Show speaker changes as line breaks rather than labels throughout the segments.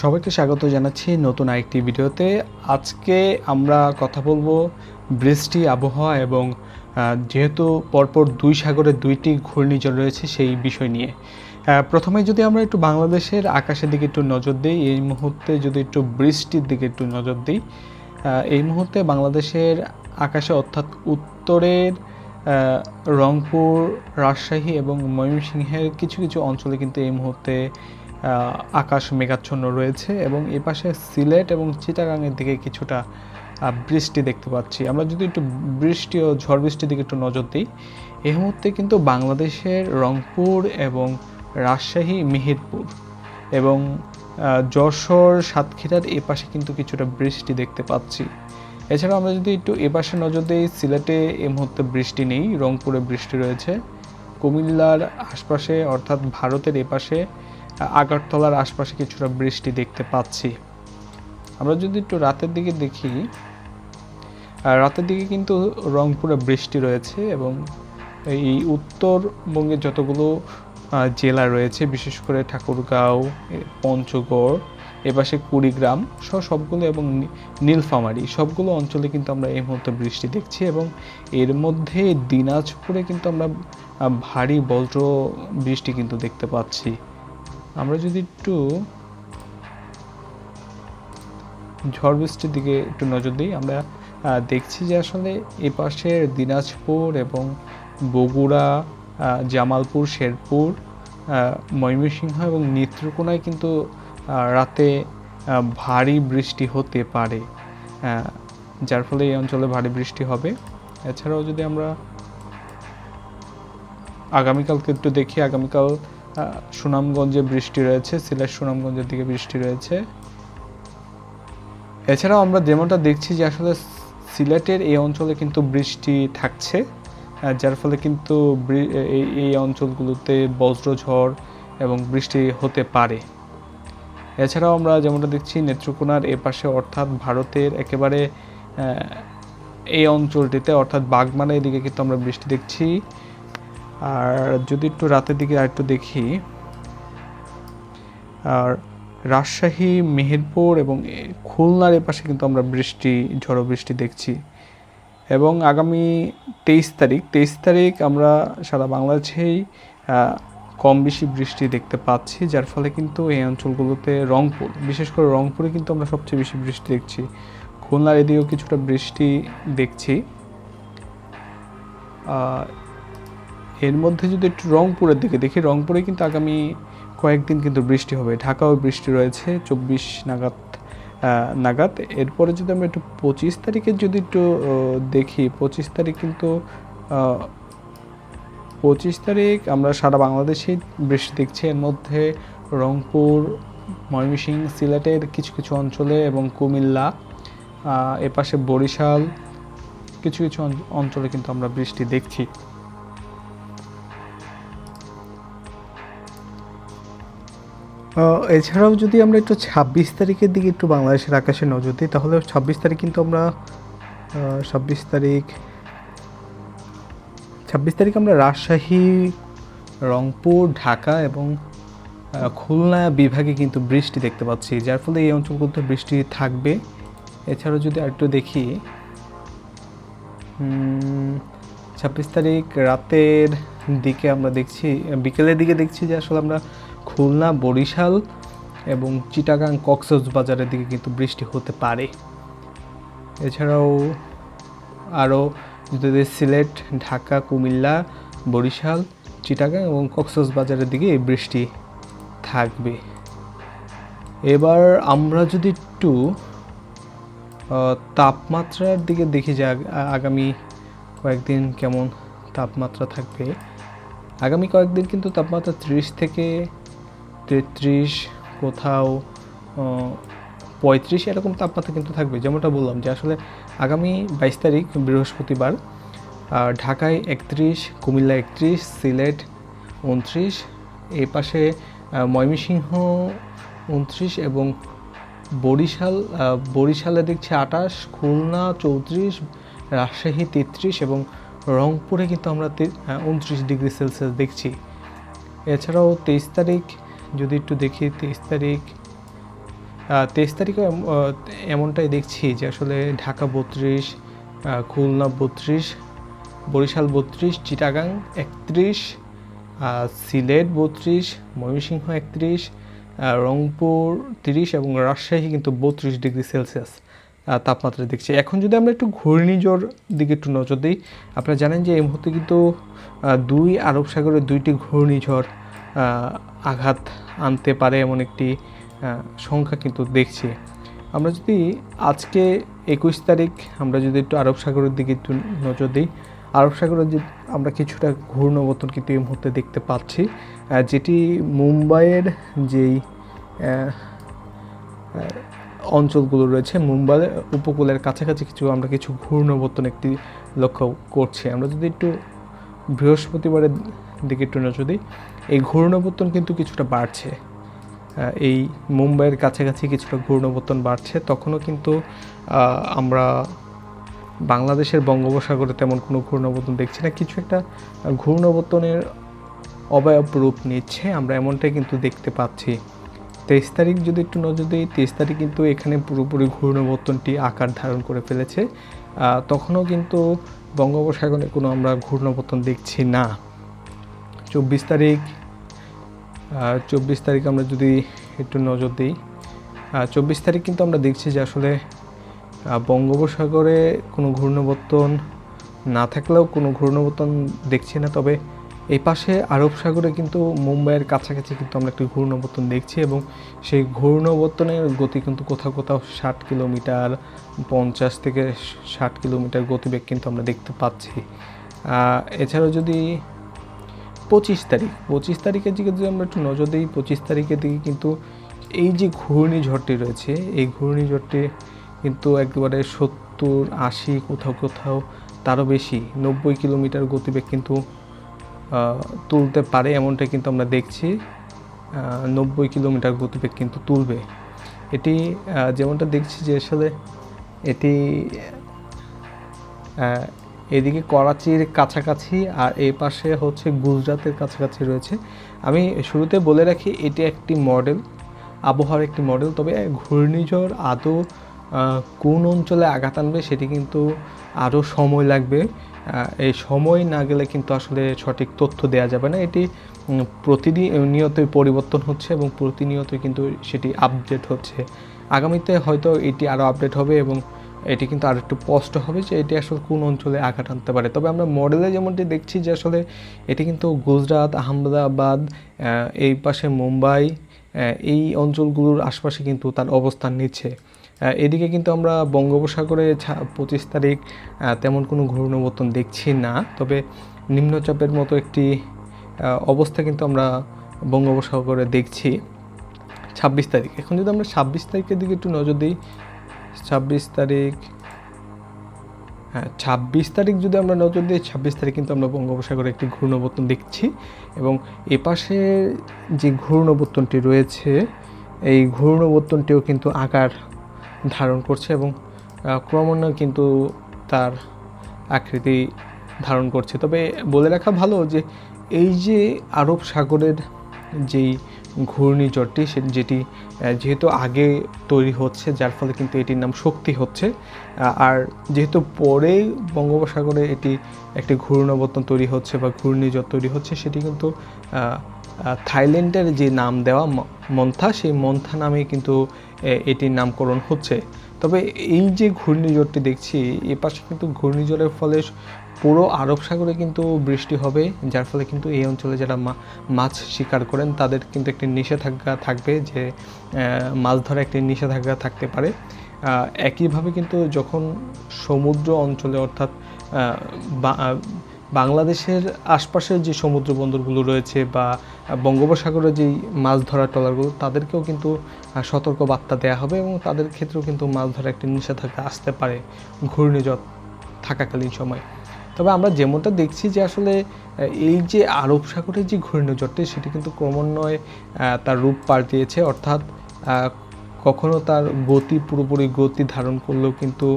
সবাইকে স্বাগত জানাচ্ছি নতুন আরেকটি ভিডিওতে। আজকে আমরা কথা বলব বৃষ্টি, আবহাওয়া এবং যেহেতু পরপর দুই সাগরে দুইটি ঘূর্ণিঝড় রয়েছে সেই বিষয় নিয়ে। প্রথমে যদি আমরা একটু বাংলাদেশের আকাশের দিকে একটু নজর দিই, এই মুহূর্তে যদি একটু বৃষ্টির দিকে একটু নজর দিই এই মুহূর্তে বাংলাদেশের আকাশে অর্থাৎ উত্তরের রংপুর, রাজশাহী এবং ময়মনসিংহের কিছু কিছু অঞ্চলে কিন্তু এই মুহূর্তে আকাশ মেঘাচ্ছন্ন রয়েছে এবং এ পাশে সিলেট এবং চিটাগাংয়ের দিকে কিছুটা বৃষ্টি দেখতে পাচ্ছি। আমরা যদি একটু বৃষ্টি ও ঝড় বৃষ্টির দিকে একটু নজর দিই এই মুহূর্তে কিন্তু বাংলাদেশের রংপুর এবং রাজশাহী, মেহেরপুর এবং যশোর, সাতক্ষীরার এ পাশে কিন্তু কিছুটা বৃষ্টি দেখতে পাচ্ছি। এছাড়াও আমরা যদি একটু এ পাশে নজর দিই, সিলেটে এ মুহূর্তে বৃষ্টি নেই, রংপুরে বৃষ্টি রয়েছে। কুমিল্লার আশপাশে অর্থাৎ ভারতের এপাশে আগরতলার আশপাশে কিছুটা বৃষ্টি দেখতে পাচ্ছি। আমরা যদি একটু রাতের দিকে দেখি রাতের দিকে কিন্তু রংপুরে বৃষ্টি রয়েছে এবং এই উত্তরবঙ্গে যতগুলো জেলা রয়েছে, বিশেষ করে ঠাকুরগাঁও পঞ্চগড়, এপাশে কুড়িগ্রাম, সহ সবগুলো এবং নীলফামারী, সবগুলো অঞ্চলে কিন্তু আমরা এই মুহূর্তে বৃষ্টি দেখছি এবং এর মধ্যে দিনাজপুরে কিন্তু আমরা ভারী বজ্র বৃষ্টি কিন্তু দেখতে পাচ্ছি। আমরা যদি একটু ঝড় বৃষ্টির দিকে একটু নজর দিই, আমরা দেখছি যে আসলে এ পাশের দিনাজপুর এবং বগুড়া জামালপুর, শেরপুর ময়মনসিংহ এবং নেত্রকোনায় কিন্তু রাতে ভারী বৃষ্টি হতে পারে। যার ফলে এই অঞ্চলে ভারী বৃষ্টি হবে। এছাড়াও যদি আমরা আগামীকালকে একটু দেখি, আগামীকাল সুনামগঞ্জে বৃষ্টি রয়েছে, সিলেট সুনামগঞ্জের দিকে বৃষ্টি রয়েছে। এছাড়াও আমরা যেমনটা দেখছি যে আসলে সিলেটের এই অঞ্চলে কিন্তু বৃষ্টি থাকছে যার ফলে কিন্তু এই অঞ্চলগুলোতে বজ্রঝড় এবং বৃষ্টি হতে পারে। এছাড়াও আমরা যেমনটা দেখছি, নেত্রকোনার এপাশে অর্থাৎ ভারতের একেবারে এই অঞ্চলটিতে অর্থাৎ বাগমারা এদিকে কিন্তু আমরা বৃষ্টি দেখছি। আর যদি একটু রাতের দিকে আর একটু দেখি, আর রাজশাহী, মেহেরপুর এবং খুলনার এপাশে কিন্তু আমরা বৃষ্টি, ঝড়ো বৃষ্টি দেখছি। এবং আগামী তেইশ তারিখ তেইশ তারিখ আমরা সারা বাংলাদেশেই কম বেশি বৃষ্টি দেখতে পাচ্ছি, যার ফলে কিন্তু এই অঞ্চলগুলোতে রংপুর, বিশেষ করে রংপুরে কিন্তু আমরা সবচেয়ে বেশি বৃষ্টি দেখছি। খুলনার এদিকেও কিছুটা বৃষ্টি দেখছি। এর মধ্যে যদি একটু রংপুরের দিকে দেখি, রংপুরে কিন্তু আগামী কয়েকদিন কিন্তু বৃষ্টি হবে। ঢাকাও বৃষ্টি রয়েছে, চব্বিশ নাগাদ নাগাদ। এরপরে যদি আমরা একটু পঁচিশ তারিখের যদি একটু দেখি, পঁচিশ তারিখ কিন্তু পঁচিশ তারিখ আমরা সারা বাংলাদেশেই বৃষ্টি দেখছি। এর মধ্যে রংপুর, ময়মনসিংহ, সিলেটের কিছু কিছু অঞ্চলে এবং কুমিল্লা এপাশে বরিশাল, কিছু কিছু অঞ্চলে কিন্তু আমরা বৃষ্টি দেখছি। এছাড়াও যদি আমরা একটু ছাব্বিশ তারিখের দিকে একটু বাংলাদেশের আকাশে নজর দিই, তাহলে ছাব্বিশ তারিখ কিন্তু আমরা ছাব্বিশ তারিখ ছাব্বিশ তারিখ আমরা রাজশাহী, রংপুর, ঢাকা এবং খুলনা বিভাগে কিন্তু বৃষ্টি দেখতে পাচ্ছি, যার ফলে এই অঞ্চলগুলোতে বৃষ্টি থাকবে। এছাড়াও যদি আরেকটু দেখি ছাব্বিশ তারিখ রাতের দিকে আমরা দেখছি, বিকেলের দিকে দেখছি যে আসলে আমরা খুলনা, বরিশাল এবং চিটাগাং কক্সবাজারের দিকে কিন্তু বৃষ্টি হতে পারে। এছাড়াও আরও যদি সিলেট, ঢাকা, কুমিল্লা, বরিশাল, চিটাগাং এবং কক্সবাজারের দিকে এই বৃষ্টি থাকবে। এবার আমরা যদি একটু তাপমাত্রার দিকে দেখি যে আগামী কয়েকদিন কেমন তাপমাত্রা থাকবে। আগামী কয়েকদিন কিন্তু তাপমাত্রা ত্রিশ থেকে তেত্রিশ, কোথাও পঁয়ত্রিশ এরকম তাপমাত্রা কিন্তু থাকবে। যেমনটা বললাম যে আসলে আগামী বাইশ তারিখ, বৃহস্পতিবার ঢাকায় একত্রিশ, কুমিল্লা একত্রিশ, সিলেট উনত্রিশ এই পাশে ময়মনসিংহ উনত্রিশ এবং বরিশাল বরিশালে দেখছি আটাশ, খুলনা চৌত্রিশ, রাজশাহী তেত্রিশ এবং রংপুরে কিন্তু আমরা উনত্রিশ ডিগ্রি সেলসিয়াস দেখছি। এছাড়াও তেইশ তারিখ যদি একটু দেখি তেইশ তারিখ তেইশ তারিখে এমনটাই দেখছি যে আসলে ঢাকা বত্রিশ খুলনা বত্রিশ, বরিশাল বত্রিশ, চিটাগাং একত্রিশ সিলেট বত্রিশ, ময়মনসিংহ একত্রিশ রংপুর তিরিশ এবং রাজশাহী কিন্তু বত্রিশ ডিগ্রি সেলসিয়াস তাপমাত্রা দেখছি। এখন যদি আমরা একটু ঘূর্ণিঝড় দিকে একটু নজর দিই, আপনারা জানেন যে এই মুহূর্তে কিন্তু দুই আরব সাগরের দুইটি ঘূর্ণিঝড় আঘাত আনতে পারে এমন একটি সংখ্যা কিন্তু দেখছি। আমরা যদি আজকে একুশ তারিখ, আমরা যদি একটু আরব সাগরের দিকে একটু নজর দিই, আরব সাগরের যে আমরা কিছুটা ঘূর্ণবর্তন কিন্তু এই মুহূর্তে দেখতে পাচ্ছি যেটি মুম্বাইয়ের যেই অঞ্চলগুলো রয়েছে, মুম্বাই উপকূলের কাছাকাছি কিছু আমরা কিছু ঘূর্ণবর্তন একটি লক্ষ্য করছি। আমরা যদি একটু বৃহস্পতিবারের দিকে একটু নজর দিই এই ঘূর্ণবর্তন কিন্তু কিছুটা বাড়ছে। এই মুম্বাইয়ের কাছাকাছি কিছুটা ঘূর্ণবর্তন বাড়ছে। তখনও কিন্তু আমরা বাংলাদেশের বঙ্গোপসাগরে তেমন কোনো ঘূর্ণবর্তন দেখছি না। কিছু একটা ঘূর্ণবর্তনের অবয়ব রূপ নিচ্ছে। আমরা এমনটাই কিন্তু দেখতে পাচ্ছি। তেইশ তারিখ যদি একটু নজর দিই, তেইশ তারিখ কিন্তু এখানে পুরোপুরি ঘূর্ণবর্তনটি আকার ধারণ করে ফেলেছে। তখনও কিন্তু বঙ্গোপসাগরে কোনো আমরা ঘূর্ণবর্তন দেখছি না। চব্বিশ তারিখ চব্বিশ তারিখ আমরা যদি একটু নজর দিই চব্বিশ তারিখ কিন্তু আমরা দেখছি যে আসলে বঙ্গোপসাগরে কোনো ঘূর্ণবর্তন না থাকলেও কোনো ঘূর্ণবর্তন দেখছি না। তবে এই পাশে আরব সাগরে কিন্তু মুম্বাইয়ের কাছাকাছি কিন্তু আমরা একটি ঘূর্ণবর্তন দেখছি এবং সেই ঘূর্ণবর্তনের গতি কিন্তু কোথাও কোথাও ষাট কিলোমিটার, পঞ্চাশ থেকে ষাট কিলোমিটার গতিবেগ কিন্তু আমরা দেখতে পাচ্ছি। এছাড়াও যদি পঁচিশ তারিখ, পঁচিশ তারিখের দিকে যদি আমরা একটু নজর দিই, পঁচিশ তারিখের দিকে কিন্তু এই যে ঘূর্ণিঝড়টি রয়েছে, এই ঘূর্ণিঝড়টি কিন্তু একেবারে সত্তর, আশি কোথাও কোথাও তারও বেশি, নব্বই কিলোমিটার গতিবেগ কিন্তু তুলতে পারে এমনটা কিন্তু আমরা দেখছি নব্বই কিলোমিটার গতিবেগ কিন্তু তুলবে। এটি যেমনটা দেখছি যে আসলে এটি এদিকে করাচির কাছাকাছি আর এই পাশে হচ্ছে গুজরাতের কাছাকাছি রয়েছে। আমি শুরুতে বলে রাখি, এটি একটি মডেল, আবহাওয়ার একটি মডেল, তবে ঘূর্ণিঝড় আদৌ কোন অঞ্চলে আঘাত আনবে সেটি কিন্তু আরও সময় লাগবে। এই সময় না গেলে কিন্তু আসলে সঠিক তথ্য দেওয়া যাবে না। এটি প্রতিদিন নিয়তই পরিবর্তন হচ্ছে এবং প্রতিনিয়তই কিন্তু সেটি আপডেট হচ্ছে। আগামীতে হয়তো এটি আরও আপডেট হবে এবং এটি কিন্তু আর একটু স্পষ্ট হবে যে এটি আসলে কোন অঞ্চলে আঘাত আনতে পারে। তবে আমরা মডেলে যেমনটি দেখছি যে আসলে এটি কিন্তু গুজরাট, আহমেদাবাদ এই পাশে মুম্বাই এই অঞ্চলগুলোর আশপাশে কিন্তু তার অবস্থান নিচ্ছে। এদিকে কিন্তু আমরা বঙ্গোপসাগরে পঁচিশ তারিখ তেমন কোনো ঘূর্ণবর্তন দেখছি না। তবে নিম্নচাপের মতো একটি অবস্থা কিন্তু আমরা বঙ্গোপসাগরে দেখছি। ছাব্বিশ তারিখ। এখন যদি আমরা ছাব্বিশ তারিখের দিকে একটু নজর দিই ছাব্বিশ তারিখ হ্যাঁ ছাব্বিশ তারিখ যদি আমরা নজর দিই, ছাব্বিশ তারিখ কিন্তু আমরা বঙ্গোপসাগরে একটি ঘূর্ণবর্তন দেখছি এবং এপাশে যে ঘূর্ণবর্তনটি রয়েছে, এই ঘূর্ণবর্তনটিও কিন্তু আকার ধারণ করছে এবং ক্রমান্বয়ে কিন্তু তার আকৃতি ধারণ করছে। তবে বলে রাখা ভালো যে, এই যে আরব সাগরের যেই ঘূর্ণিঝড়টি সে যেটি যেহেতু আগে তৈরি হচ্ছে, যার ফলে কিন্তু এটির নাম শক্তি হচ্ছে। আর যেহেতু পরে বঙ্গোপসাগরে এটি একটি ঘূর্ণাবর্তন তৈরি হচ্ছে বা ঘূর্ণিঝড় তৈরি হচ্ছে, সেটি কিন্তু থাইল্যান্ডের যে নাম দেওয়া মন্থা, সেই মন্থা নামে কিন্তু এটির নামকরণ হচ্ছে। তবে এই যে ঘূর্ণিঝড়টি দেখছি, এ পাশে কিন্তু ঘূর্ণিঝড়ের ফলে পুরো আরব সাগরে কিন্তু বৃষ্টি হবে, যার ফলে কিন্তু এই অঞ্চলে যারা মাছ শিকার করেন, তাদের কিন্তু একটি নিষেধাজ্ঞা থাকবে যে মাছ ধরা একটি নিষেধাজ্ঞা থাকতে পারে। একইভাবে কিন্তু যখন সমুদ্র অঞ্চলে অর্থাৎ বাংলাদেশের আশপাশের যে সমুদ্র বন্দরগুলো রয়েছে বা বঙ্গোপসাগরে যেই মাছ ধরার ট্রলারগুলো, তাদেরকেও কিন্তু সতর্ক বার্তা দেওয়া হবে এবং তাদের ক্ষেত্রেও কিন্তু মাছ ধরা একটি নিষেধাজ্ঞা আসতে পারে ঘূর্ণিঝড় থাকাকালীন সময়। তবে আমরা যেমনটা দেখছি যে আসলে এই যে আরব সাগরের যে ঘূর্ণিঝড়টি, সেটি কিন্তু ক্রমান্বয়ে তার রূপ পাল্টিয়েছে অর্থাৎ কখনো তার গতি, পুরোপুরি গতি ধারণ করলেও কিন্তু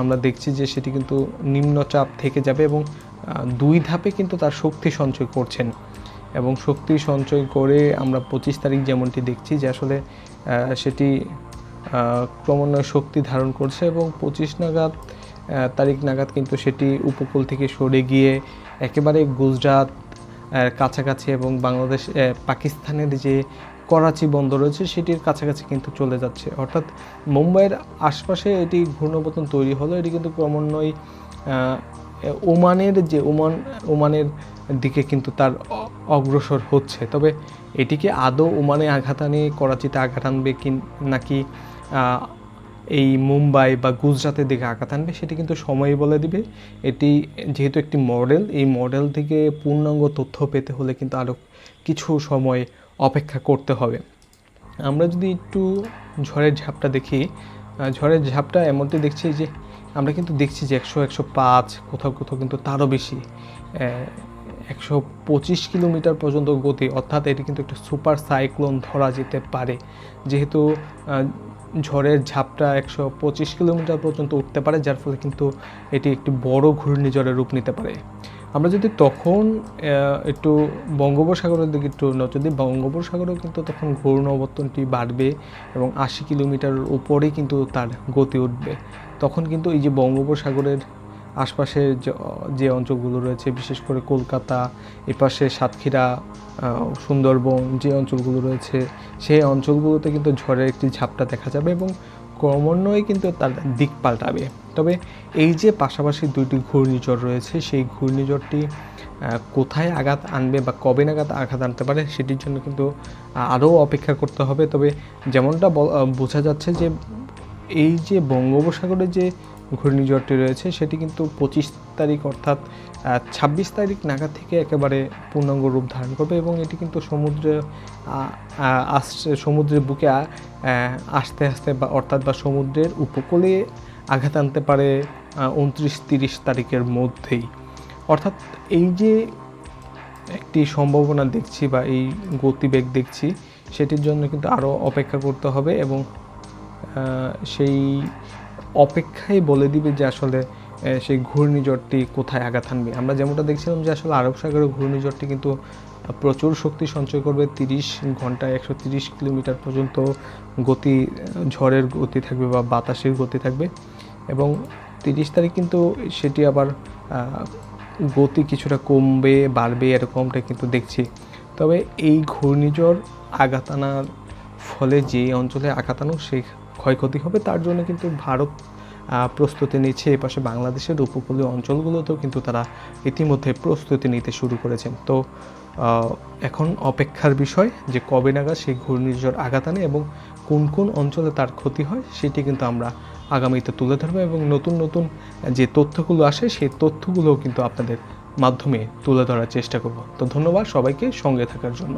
আমরা দেখছি যে সেটি কিন্তু নিম্নচাপ থেকে যাবে এবং দুই ধাপে কিন্তু তার শক্তি সঞ্চয় করছেন এবং শক্তি সঞ্চয় করে আমরা পঁচিশ তারিখ যেমনটি দেখছি যে আসলে সেটি ক্রমান্বয়ে শক্তি ধারণ করছে এবং পঁচিশ নাগাদ তারিখ নাগাদ কিন্তু সেটি উপকূল থেকে সরে গিয়ে একেবারে গুজরাট কাছাকাছি এবং বাংলাদেশ পাকিস্তানের যে করাচি বন্দর রয়েছে সেটির কাছাকাছি কিন্তু চলে যাচ্ছে। অর্থাৎ মুম্বাইয়ের আশপাশে এটি ঘূর্ণপতন তৈরি হলো। এটি কিন্তু ক্রমান্বয়ে ওমানের যে ওমান, ওমানের দিকে কিন্তু তার অগ্রসর হচ্ছে। তবে এটিকে আদৌ ওমানে আঘাত আনে, করাচিতে আঘাত আনবে কি, নাকি এই মুম্বাই বা গুজরাতের দিকে আঘাত আনবে, সেটি কিন্তু সময়ই বলে দিবে। এটি যেহেতু একটি মডেল, এই মডেল থেকে পূর্ণাঙ্গ তথ্য পেতে হলে কিন্তু আরও কিছু সময় অপেক্ষা করতে হবে। আমরা যদি একটু ঝড়ের ঝাপটা দেখি ঝড়ের ঝাপটা এমনটি দেখছি যে আমরা কিন্তু দেখছি যে একশো একশো পাঁচ, কোথাও কোথাও কিন্তু তারও বেশি। একশো পঁচিশ কিলোমিটার পর্যন্ত গতি, অর্থাৎ এটি কিন্তু একটা সুপার সাইক্লোন ধরা যেতে পারে। যেহেতু ঝড়ের ঝাপটা একশো পঁচিশ কিলোমিটার পর্যন্ত উঠতে পারে, যার ফলে কিন্তু এটি একটি বড় ঘূর্ণিঝড়ের রূপ নিতে পারে। আমরা যদি তখন একটু বঙ্গোপসাগরের দিকে একটু নজর দিই, বঙ্গোপসাগরেও কিন্তু তখন ঘূর্ণাবর্তনটি বাড়বে এবং আশি কিলোমিটারের উপরেই কিন্তু তার গতি উঠবে। তখন কিন্তু এই যে বঙ্গোপসাগরের আশপাশের যে- অঞ্চলগুলো রয়েছে, বিশেষ করে কলকাতা, এপাশে সাতক্ষীরা সুন্দরবন যে অঞ্চলগুলো রয়েছে, সেই অঞ্চলগুলোতে কিন্তু ঝড়ের একটি ঝাপটা দেখা যাবে এবং ক্রমান্বয়ে কিন্তু তার দিক পাল্টাবে। তবে এই যে পাশাপাশি দুইটি ঘূর্ণিঝড় রয়েছে, সেই ঘূর্ণিঝড়টি কোথায় আঘাত আনবে বা কবে নাগাদ আঘাত আনতে পারে সেটির জন্য কিন্তু আরও অপেক্ষা করতে হবে। তবে যেমনটা বোঝা যাচ্ছে যে এই যে বঙ্গোপসাগরে যে ঘূর্ণিঝড়টি রয়েছে, সেটি কিন্তু পঁচিশ তারিখ অর্থাৎ ছাব্বিশ তারিখ নাগাদ থেকে একেবারে পূর্ণাঙ্গ রূপ ধারণ করবে এবং এটি কিন্তু সমুদ্রে আসছে, সমুদ্রের বুকে আস্তে আস্তে বা অর্থাৎ বা সমুদ্রের উপকূলে আঘাত আনতে পারে উনত্রিশ তিরিশ তারিখের মধ্যেই। অর্থাৎ এই যে একটি সম্ভাবনা দেখছি বা এই গতিবেগ দেখছি, সেটির জন্য কিন্তু আরও অপেক্ষা করতে হবে এবং সেই অপেক্ষাই বলে দিবে যে আসলে সেই ঘূর্ণিঝড়টি কোথায় আঘাত আনবে আমরা যেমনটা দেখছিলাম যে আসলে আরব সাগরের ঘূর্ণিঝড়টি কিন্তু প্রচুর শক্তি সঞ্চয় করবে, তিরিশ ঘন্টায় একশো তিরিশ কিলোমিটার পর্যন্ত গতি, ঝড়ের গতি থাকবে বা বাতাসের গতি থাকবে। এবং তিরিশ তারিখ কিন্তু সেটি আবার গতি কিছুটা কমবে, বাড়বে এরকমটা কিন্তু দেখছি। তবে এই ঘূর্ণিঝড় আঘাত আনার ফলে যে অঞ্চলে আঘাত আনো সেই ক্ষয়ক্ষতি হবে, তার জন্য কিন্তু ভারত প্রস্তুতি নিচ্ছে। এপাশে বাংলাদেশের উপকূলীয় অঞ্চলগুলোতেও কিন্তু তারা ইতিমধ্যে প্রস্তুতি নিতে শুরু করেছেন। তো এখন অপেক্ষার বিষয় যে কবে নাগাদ সেই ঘূর্ণিঝড় আঘাত আনে এবং কোন কোন অঞ্চলে তার ক্ষতি হয়, সেটি কিন্তু আমরা আগামীতে তুলে ধরবো এবং নতুন নতুন যে তথ্যগুলো আসে, সেই তথ্যগুলোও কিন্তু আপনাদের মাধ্যমে তুলে ধরার চেষ্টা করব। তো ধন্যবাদ সবাইকে সঙ্গে থাকার জন্য।